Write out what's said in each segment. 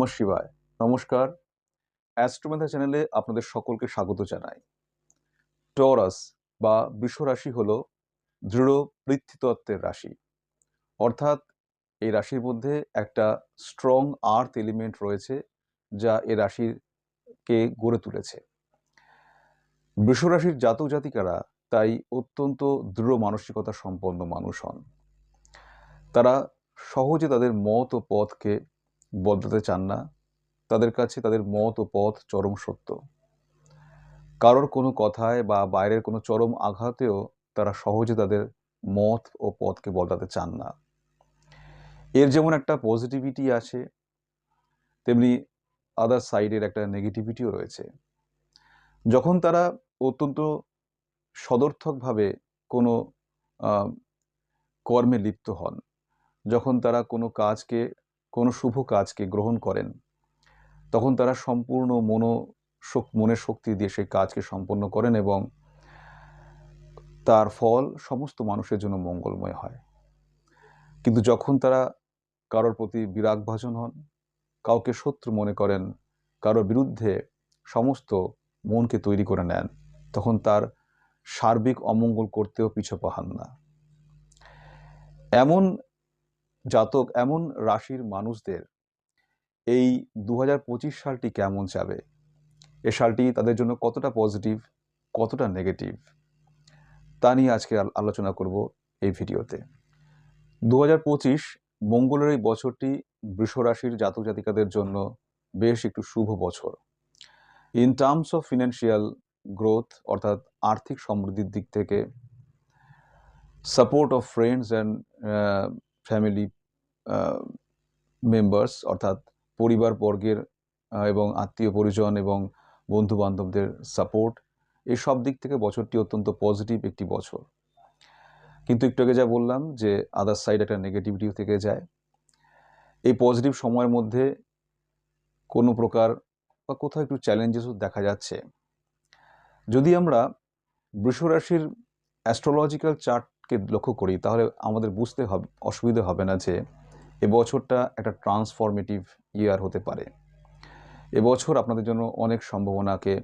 নমঃ শিবায় নমস্কার অ্যাস্ট্রোমেথা চ্যানেলে আপনাদের সকলকে স্বাগত জানাই। টরাস বা রাশি হল দৃঢ় পৃথ্বীতত্ত্বের রাশি। অর্থাৎ এই রাশির মধ্যে একটা স্ট্রং আর্থ এলিমেন্ট রয়েছে যা এ রাশিকে গড়ে তুলেছে। রাশির জাতক জাতিকারা তাই অত্যন্ত দৃঢ় মানসিকতা সম্পন্ন মানুষ হন। তারা সহজে তাদের মত ও পথকে বদলাতে চান না। তাদের কাছে তাদের মত ও পথ চরম সত্য। কারোর কোনো কথায় বা বাইরের কোনো চরম আঘাতেও তারা সহজে তাদের মত ও পথকে বদলাতে চান না। এর যেমন একটা পজিটিভিটি আছে, তেমনি আদার সাইডের একটা নেগেটিভিটিও রয়েছে। যখন তারা অত্যন্ত সদর্থকভাবে কোনো কর্মে লিপ্ত হন, যখন তারা কোনো কাজকে কোনো শুভ কাজকে গ্রহণ করেন, তখন তারা সম্পূর্ণ মনো মনের শক্তি দিয়ে সেই কাজকে সম্পন্ন করেন এবং তার ফল সমস্ত মানুষের জন্য মঙ্গলময় হয়। কিন্তু যখন তারা কারোর প্রতি বিরাগভাজন হন, কাউকে শত্রু মনে করেন, কারোর বিরুদ্ধে সমস্ত মনকে তৈরি করে নেন, তখন তার সার্বিক অমঙ্গল করতেও পিছু পাহান না। এমন জাতক এমন রাশির মানুষদের এই দু পঁচিশ সালটি কেমন যাবে? এ সালটি তাদের জন্য কতটা পজিটিভ কতটা নেগেটিভ তা নিয়ে আজকে আলোচনা করব এই ভিডিওতে। দু হাজার পঁচিশ মঙ্গলের এই বছরটি বৃষ রাশির জাতক জাতিকাদের জন্য বেশ একটু শুভ বছর। In terms of financial growth অর্থাৎ আর্থিক সমৃদ্ধির দিক থেকে support of friends and family members অর্থাৎ পরিবার বর্গের এবং আত্মীয় পরিজন এবং বন্ধু বান্ধবদের সাপোর্ট এই সব দিক থেকে বছরটি অত্যন্ত পজিটিভ একটি বছর। কিন্তু একটু আগে যা বললাম যে আদার সাইড একটা নেগেটিভিটি থেকে যায়, এই পজিটিভ সময়ের মধ্যে কোনো প্রকার বা কোথাও একটু চ্যালেঞ্জেসও দেখা যাচ্ছে। যদি আমরা বৃষরাশির অ্যাস্ট্রোলজিক্যাল চার্টকে লক্ষ্য করি, তাহলে আমাদের বুঝতে হবে, অসুবিধা হবে না যে এ বছরটা একটা ট্রান্সফরমেটিভ ইয়ার হতে পারে। এবছর আপনাদের জন্য অনেক সম্ভাবনাকে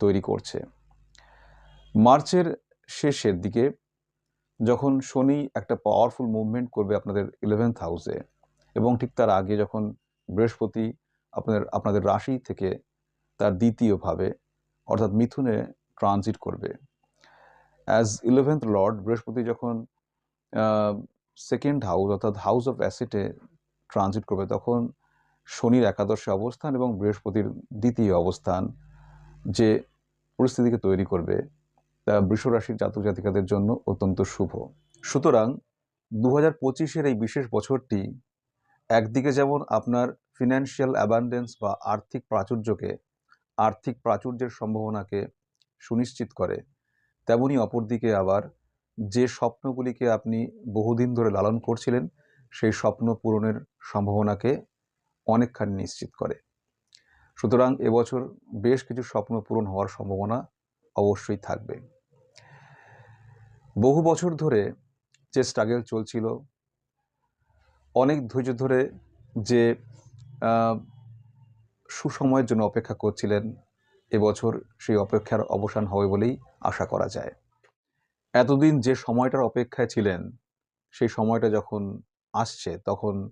তৈরি করছে। মার্চের শেষের দিকে যখন শনি একটা পাওয়ারফুল মুভমেন্ট করবে আপনাদের ইলেভেন্থ হাউসে এবং ঠিক তার আগে যখন বৃহস্পতি আপনাদের আপনাদের রাশি থেকে তার দ্বিতীয়ভাবে অর্থাৎ মিথুনে ট্রানজিট করবে। অ্যাজ ইলেভেন্থ লর্ড বৃহস্পতি যখন সেকেন্ড হাউস অর্থাৎ হাউস অফ অ্যাসেটে ট্রানজিট করবে তখন শনির একাদশে অবস্থান এবং বৃহস্পতির দ্বিতীয় অবস্থান যে পরিস্থিতিকে তৈরি করবে তা বৃষ রাশির জাতক জাতিকাদের জন্য অত্যন্ত শুভ। সুতরাং দু হাজার পঁচিশের এই বিশেষ বছরটি একদিকে যেমন আপনার ফিনান্সিয়াল অ্যাবান্ডেন্স বা আর্থিক প্রাচুর্যকে, আর্থিক প্রাচুর্যের সম্ভাবনাকে সুনিশ্চিত করে, তেমনি অপরদিকে আবার যে স্বপ্নগুলিকে আপনি বহুদিন ধরে লালন করছিলেন, সেই স্বপ্ন পূরণের সম্ভাবনাকে অনেকখানি নিশ্চিত করে। সুতরাং এবছর বেশ কিছু স্বপ্ন পূরণ হওয়ার সম্ভাবনা অবশ্যই থাকবে। বহু বছর ধরে যে স্ট্রাগেল চলছিল, অনেক ধৈর্য ধরে যে সুসময়ের জন্য অপেক্ষা করছিলেন এবছর সেই অপেক্ষার অবসান হবে বলেই আশা করা যায়। এতদিন যে সময়টার অপেক্ষায় ছিলেন, সেই সময়টা যখন আসছে, তখন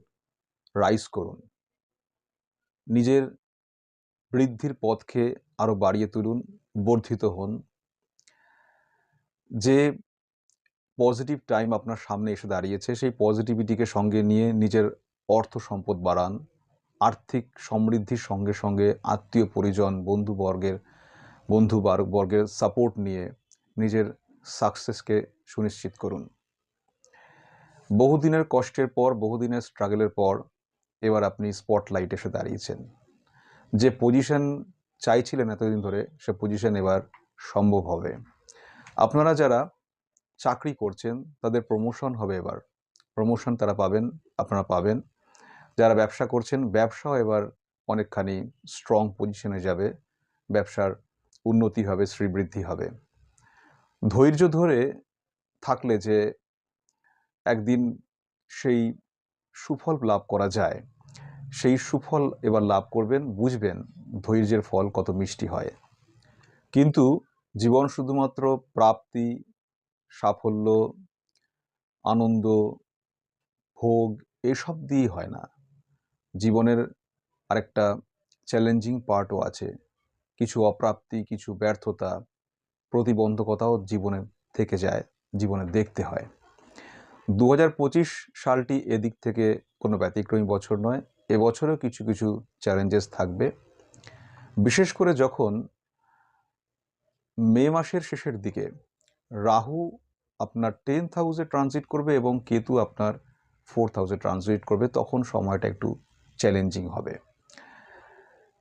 রাইজ করুন। নিজের বৃদ্ধির পথকে আরও বাড়িয়ে তুলুন, বর্ধিত হন। যে পজিটিভ টাইম আপনার সামনে এসে দাঁড়িয়েছে, সেই পজিটিভিটিকে সঙ্গে নিয়ে নিজের অর্থ সম্পদ বাড়ান, আর্থিক সমৃদ্ধির সঙ্গে সঙ্গে আত্মীয় পরিজন, বন্ধুবর্গের বন্ধু বার- বর্গের সাপোর্ট নিয়ে নিজের সাকসেসকে সুনিশ্চিত করুন। বহুদিনের কষ্টের পর, বহুদিনের স্ট্রাগলের পর এবার আপনি স্পটলাইট এসে দাঁড়িয়েছেন। যে পজিশন চাইছিলেন এতদিন ধরে, সে পজিশন এবার সম্ভব হবে। আপনারা যারা চাকরি করছেন, তাদের প্রমোশন হবে এবার। প্রমোশন তারা পাবেন, আপনারা পাবেন। যারা ব্যবসা করছেন, ব্যবসাও এবার অনেকখানি স্ট্রং পজিশনে যাবে। ব্যবসার উন্নতি হবে, শ্রীবৃদ্ধি হবে। ধৈর্য ধরে থাকলে যে একদিন সেই সুফল লাভ করা যায়, সেই সুফল এবার লাভ করবেন, বুঝবেন ধৈর্যের ফল কত মিষ্টি হয়। কিন্তু জীবন শুধুমাত্র প্রাপ্তি, সাফল্য, আনন্দ, ভোগ এসব দিয়েই হয় না। জীবনের আরেকটা চ্যালেঞ্জিং পার্টও আছে। কিছু অপ্রাপ্তি, কিছু ব্যর্থতা প্রতিবন্ধকতাও জীবনে থেকে যায়, জীবনে দেখতে হয়। দু হাজার পঁচিশ সালটি এদিক থেকে কোনো ব্যতিক্রমী বছর নয় এবছরেও কিছু কিছু চ্যালেঞ্জেস থাকবে। বিশেষ করে যখন মে মাসের শেষের দিকে রাহু আপনার টেন্থ হাউসে ট্রানজিট করবে এবং কেতু আপনার ফোর্থ হাউসে ট্রানজিট করবে, তখন সময়টা একটু চ্যালেঞ্জিং হবে।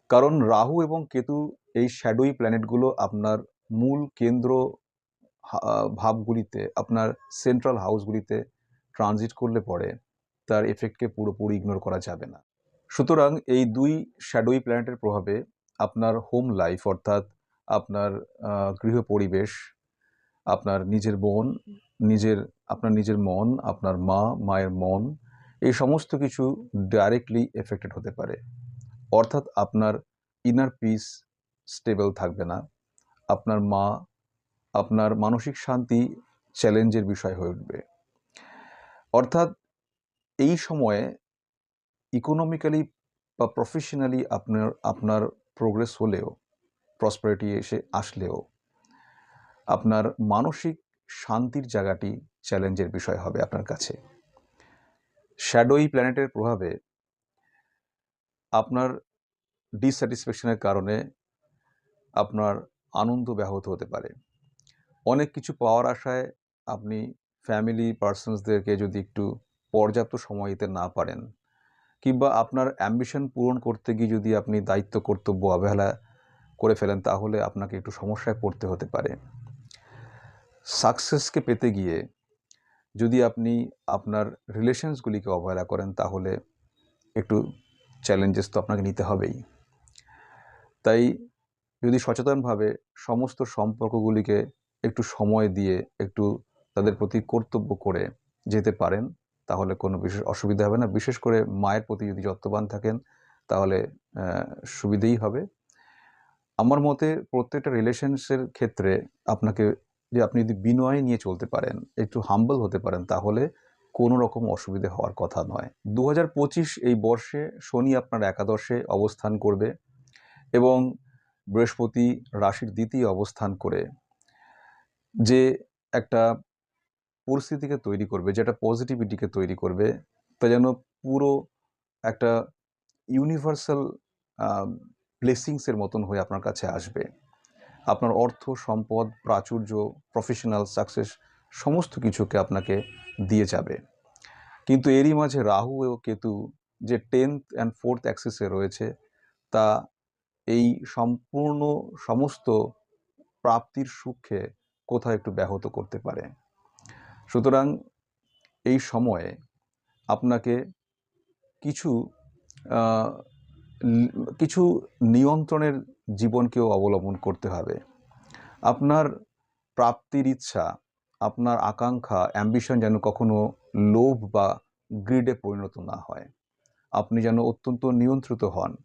কারণ রাহু এবং কেতু এই শ্যাডোই প্ল্যানেটগুলো আপনার মূল কেন্দ্র ভাবগুলিতে, আপনার সেন্ট্রাল হাউসগুলিতে ট্রানজিট করলে পরে তার এফেক্টকে পুরোপুরি ইগনোর করা যাবে না। সুতরাং এই দুই শ্যাডোই প্ল্যানেটের প্রভাবে আপনার হোম লাইফ অর্থাৎ আপনার গৃহ পরিবেশ, আপনার নিজের বোন, নিজের, আপনার নিজের মন, আপনার মা, মায়ের মন, এই সমস্ত কিছু ডাইরেক্টলি এফেক্টেড হতে পারে। অর্থাৎ আপনার ইনার পিস স্টেবল থাকবে না। আপনার মা, আপনার মানসিক শান্তি চ্যালেঞ্জের বিষয় হয়ে উঠবে। অর্থাৎ এই সময়ে ইকোনমিক্যালি বা প্রফেশনালি আপনার আপনার প্রোগ্রেস হলেও প্রসপারিটি এসে আসলেও, আপনার মানসিক শান্তির জায়গাটি চ্যালেঞ্জের বিষয় হবে আপনার কাছে। শ্যাডোই প্ল্যানেটের প্রভাবে আপনার ডিস্যাটিসফ্যাকশনের কারণে আপনার আনন্দ ব্যাহত হতে পারে। অনেক কিছু পাওয়ার আশায় আপনি ফ্যামিলি পার্সনসদেরকে যদি একটু পর্যাপ্ত সময় দিতে না পারেন কিংবা আপনার অ্যাম্বিশন পূরণ করতে গিয়ে যদি আপনি দায়িত্ব, কর্তব্য, অবহেলা করে ফেলেন, তাহলে আপনাকে একটু সমস্যায় পড়তে হতে পারে। সাকসেসকে পেতে গিয়ে যদি আপনি আপনার রিলেশনসগুলিকে অবহেলা করেন, তাহলে একটু চ্যালেঞ্জেস তো আপনাকে নিতে হবেই। তাই যদি সচেতনভাবে সমস্ত সম্পর্কগুলিকে একটু সময় দিয়ে একটু তাদের প্রতি কর্তব্য করে যেতে পারেন, তাহলে কোনো বিশেষ অসুবিধা হবে না। বিশেষ করে মায়ের প্রতি যদি যত্নবান থাকেন, তাহলে সুবিধেই হবে। আমার মতে প্রত্যেকটা রিলেশনসের ক্ষেত্রে আপনাকে, যে আপনি যদি বিনয় নিয়ে চলতে পারেন, একটু হাম্বল হতে পারেন, তাহলে কোনো রকম অসুবিধে হওয়ার কথা নয়। দু এই বর্ষে শনি আপনার একাদশে অবস্থান করবে এবং বৃহস্পতি রাশির দ্বিতীয় অবস্থান করে যে একটা পরিস্থিতিকে তৈরি করবে যেটা পজিটিভিটিকে তৈরি করবে, তা যেন পুরো একটা ইউনিভার্সাল ব্লেসিংসের মতন হয়ে আপনার কাছে আসবে। আপনার অর্থ, সম্পদ, প্রাচুর্য প্রফেশনাল সাকসেস সমস্ত কিছুকে আপনাকে দিয়ে যাবে। কিন্তু এরই মাঝে রাহু ও কেতু যে টেন্থ অ্যান্ড ফোর্থ অ্যাক্সেসে রয়েছে, তা এই সম্পূর্ণ সমস্ত প্রাপ্তির সুখে কোথাও একটু ব্যাহত করতে পারে। সুতরাং এই সময়ে আপনাকে কিছু কিছু নিয়ন্ত্রণের জীবনকেও অবলম্বন করতে হবে। আপনার প্রাপ্তির ইচ্ছা, আপনার আকাঙ্ক্ষা অ্যাম্বিশন যেন কখনো লোভ বা গ্রিডে পরিণত না হয়। আপনি যেন অত্যন্ত নিয়ন্ত্রিত হন।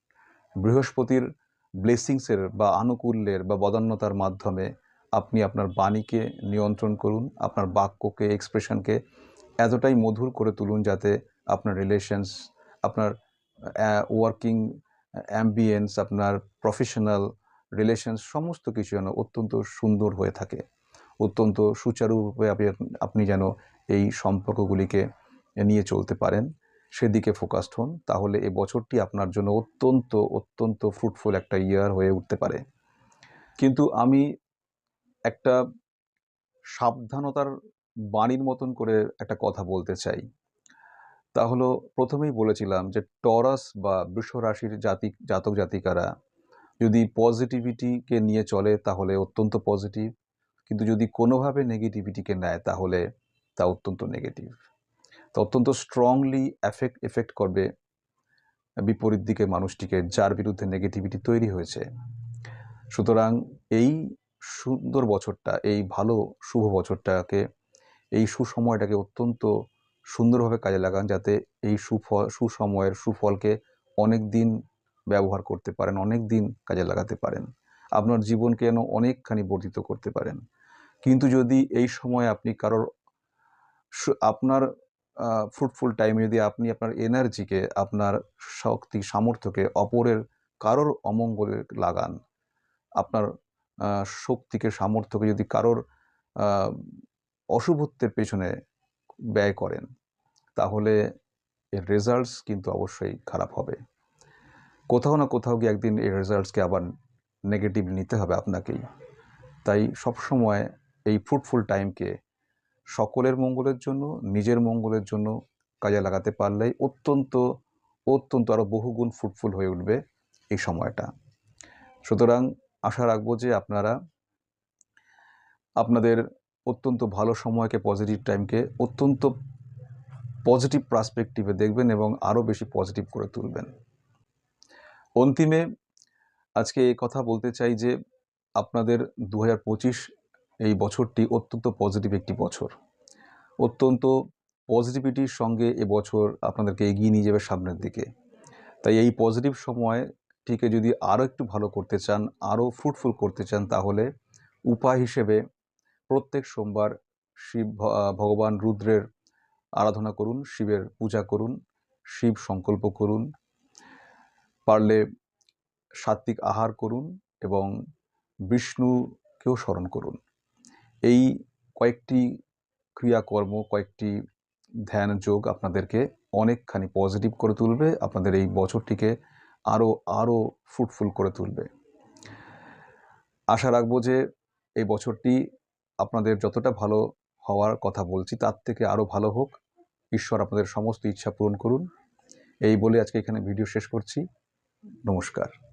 বৃহস্পতির ব্লেসিংসের বা আনুকূল্যের বা বদান্যতার মাধ্যমে আপনি আপনার বাণীকে নিয়ন্ত্রণ করুন, আপনার বাক্যকে এক্সপ্রেশনকে এতটাই মধুর করে তুলুন যাতে আপনার রিলেশনস আপনার ওয়ার্কিং অ্যাম্বিয়েন্স আপনার প্রফেশনাল রিলেশনস সমস্ত কিছু যেন অত্যন্ত সুন্দর হয়ে থাকে। অত্যন্ত সুচারুরূপে আপনি আপনি যেন এই সম্পর্কগুলিকে নিয়ে চলতে পারেন। সেদিকে ফোকাসড হন, তাহলে এই বছরটি আপনার জন্য অত্যন্ত অত্যন্ত ফ্রুটফুল একটা ইয়ার হয়ে উঠতে পারে। কিন্তু আমি একটা সাবধানতার বাণীর মতন করে একটা কথা বলতে চাই। তা হলো, প্রথমেই বলেছিলাম যে টরাস বা বৃষ রাশির জাতি, জাতক জাতিকারা যদি পজিটিভিটিকে নিয়ে চলে, তাহলে অত্যন্ত পজিটিভ কিন্তু যদি কোনোভাবে নেগেটিভিটিকে নেয়, তাহলে তা অত্যন্ত নেগেটিভ তা অত্যন্ত স্ট্রংলি এফেক্ট এফেক্ট করবে বিপরীত দিকে মানুষটিকে, যার বিরুদ্ধে নেগেটিভিটি তৈরি হয়েছে। সুতরাং এই সুন্দর বছরটা, এই ভালো, শুভ বছরটাকে, এই সুসময়টাকে অত্যন্ত সুন্দরভাবে কাজে লাগান যাতে এই সুফল সুসময়ের সুফলকে অনেক দিন ব্যবহার করতে পারেন অনেক দিন কাজে লাগাতে পারেন। আপনার জীবনকে যেন অনেকখানি বর্ধিত করতে পারেন। কিন্তু যদি এই সময় আপনি কারোর আপনার ফ্রুটফুল টাইমে যদি আপনি আপনার এনার্জিকে আপনার শক্তি, সামর্থ্যকে অপরের কারোর অমঙ্গলে লাগান, আপনার শক্তিকে, সামর্থ্যকে যদি কারোর অশুভত্বের পেছনে ব্যয় করেন, তাহলে এর রেজাল্টস কিন্তু অবশ্যই খারাপ হবে। কোথাও না কোথাও গিয়ে একদিন এই রেজাল্টসকে আবার নেগেটিভ নিতে হবে আপনাকেই। তাই সবসময় এই ফ্রুটফুল টাইমকে সকলের মঙ্গলের জন্য, নিজের মঙ্গলের জন্য কাজে লাগাতে পারলেই অত্যন্ত অত্যন্ত আরও বহুগুণ ফুটফুল হয়ে উঠবে এই সময়টা। সুতরাং আশা রাখব যে আপনারা আপনাদের অত্যন্ত ভালো সময়কে পজিটিভ টাইমকে অত্যন্ত পজিটিভ পার্সপেক্টিভে দেখবেন এবং আরও বেশি পজিটিভ করে তুলবেন। অন্তিমে আজকে এই কথা বলতে চাই যে আপনাদের দু হাজার পঁচিশ এই বছরটি অত্যন্ত পজিটিভ একটি বছর। অত্যন্ত পজিটিভিটির সঙ্গে এবছর আপনাদেরকে এগিয়ে নিয়ে যাবে সামনের দিকে। তাই এই পজিটিভ সময়টিকে যদি আরও একটু ভালো করতে চান, আরও ফ্রুটফুল করতে চান, তাহলে উপায় হিসেবে প্রত্যেক সোমবার শিব ভগবান রুদ্রের আরাধনা করুন, শিবের পূজা করুন, শিব সংকল্প করুন, পারলে সাত্বিক আহার করুন এবং বিষ্ণুকেও স্মরণ করুন। এই কয়েকটি ক্রিয়াকর্ম, কয়েকটি ধ্যান যোগ আপনাদেরকে অনেকখানি পজিটিভ করে তুলবে। আপনাদের এই বছরটিকে আরও আরও ফ্রুটফুল করে তুলবে। আশা রাখব যে এই বছরটি আপনাদের যতটা ভালো হওয়ার কথা বলছি, তার থেকে আরও ভালো হোক। ঈশ্বর আপনাদের সমস্ত ইচ্ছা পূরণ করুন। এই বলে আজকে এখানে ভিডিও শেষ করছি। নমস্কার।